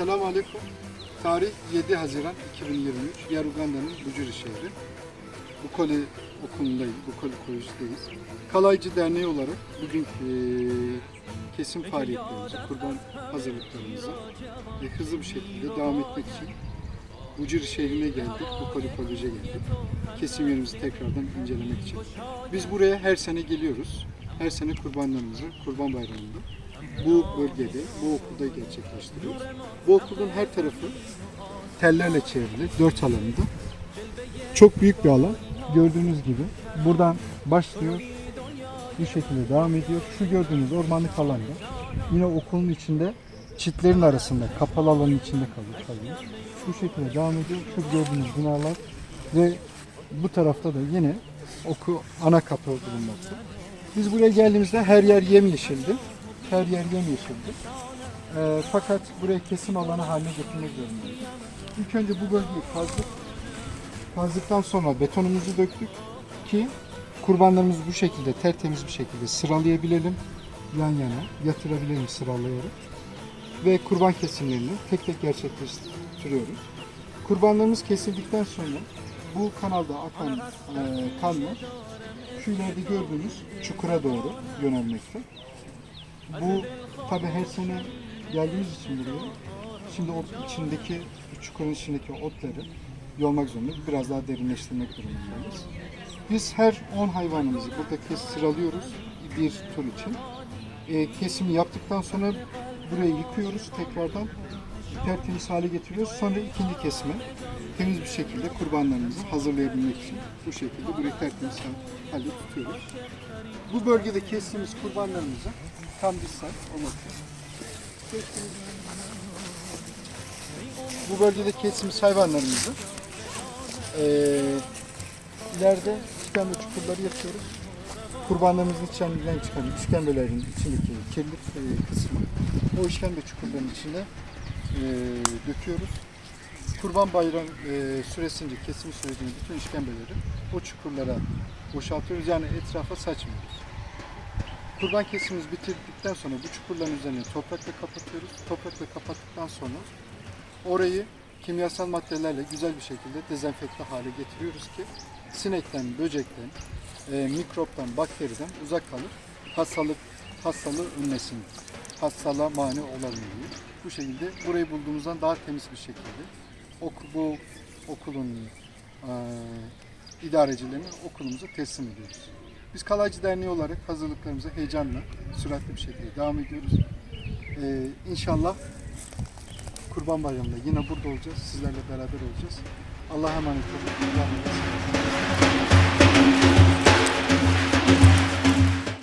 Aleyküm. Tarih 7 Haziran 2023. Yer Uganda'nın Bucuri şehri. Bukoli okulundayız, Bukoli Koleji'deyiz. Kalaycı Derneği olarak bugün eee, kesim faaliyetlerimizi, kurban hazırlıklarımızı e, hızlı bir şekilde devam etmek için Bucuri şehrine geldik, Bukoli Kolej'e geldik. Kesim yerimizi tekrardan incelemek için. Biz buraya her sene geliyoruz. Her sene kurbanlarımızı, kurban bayramında bu bölgede, bu okulda gerçekleştiriyoruz. Bu okulun her tarafı tellerle çevrili, dört alanında. Çok büyük bir alan. Gördüğünüz gibi buradan başlıyor, bu şekilde devam ediyor. Şu gördüğünüz ormanlık alanda yine okulun içinde çitlerin arasında kapalı alanın içinde kalıyor. kalıyor. Bu şekilde devam ediyor. Şu gördüğünüz binalar ve bu tarafta da yine oku ana kapı bulunmakta. Biz buraya geldiğimizde her yer yemyeşildi. Her yer yemyeşildi. Ee, fakat buraya kesim alanı haline getirmek zorundayız. İlk önce bu bölgeyi kazdık. Kazdıktan sonra betonumuzu döktük ki kurbanlarımızı bu şekilde tertemiz bir şekilde sıralayabilelim. Yan yana yatırabilelim sıralayarak. Ve kurban kesimlerini tek tek gerçekleştiriyoruz. Kurbanlarımız kesildikten sonra bu kanalda akan e, kanlar şu gördüğünüz çukura doğru yönelmekte. Bu tabi her sene geldiğimiz için buraya şimdi o içindeki çukurun içindeki otları yolmak zorundayız. Biraz daha derinleştirmek durumundayız. Biz her 10 hayvanımızı burada sıralıyoruz bir tur için. E, kesimi yaptıktan sonra burayı yıkıyoruz tekrardan tertemiz hale getiriyoruz. Sonra ikinci kesime temiz bir şekilde kurbanlarımızı hazırlayabilmek için bu şekilde burayı tertemiz hale tutuyoruz. Bu bölgede kestiğimiz kurbanlarımızı tam bir saat olmak Bu bölgede kestiğimiz hayvanlarımızı eee ileride işkembe çukurları yapıyoruz. Kurbanlarımızın içinden çıkan işkembelerin içindeki kirli e, kısmı o işkembe çukurlarının içine e, döküyoruz. Kurban bayram e, süresince, kesim sürecinde bütün işkembeleri o çukurlara boşaltıyoruz. Yani etrafa saçmıyoruz. Kurban kesimimiz bitirdikten sonra bu çukurların üzerine toprakla kapatıyoruz. Toprakla kapattıktan sonra orayı kimyasal maddelerle güzel bir şekilde dezenfekte hale getiriyoruz ki sinekten, böcekten, e, mikroptan, bakteriden uzak kalıp hastalık hastalığı önlesin. Hastalığa mani olabilmeyi. Bu şekilde burayı bulduğumuzdan daha temiz bir şekilde oku, bu okulun e, idarecilerine okulumuzu teslim ediyoruz. Biz Kalaycı Derneği olarak hazırlıklarımıza heyecanla, süratli bir şekilde devam ediyoruz. E, inşallah Kurban Bayramı'nda yine burada olacağız. Sizlerle beraber olacağız. Allah'a emanet olun.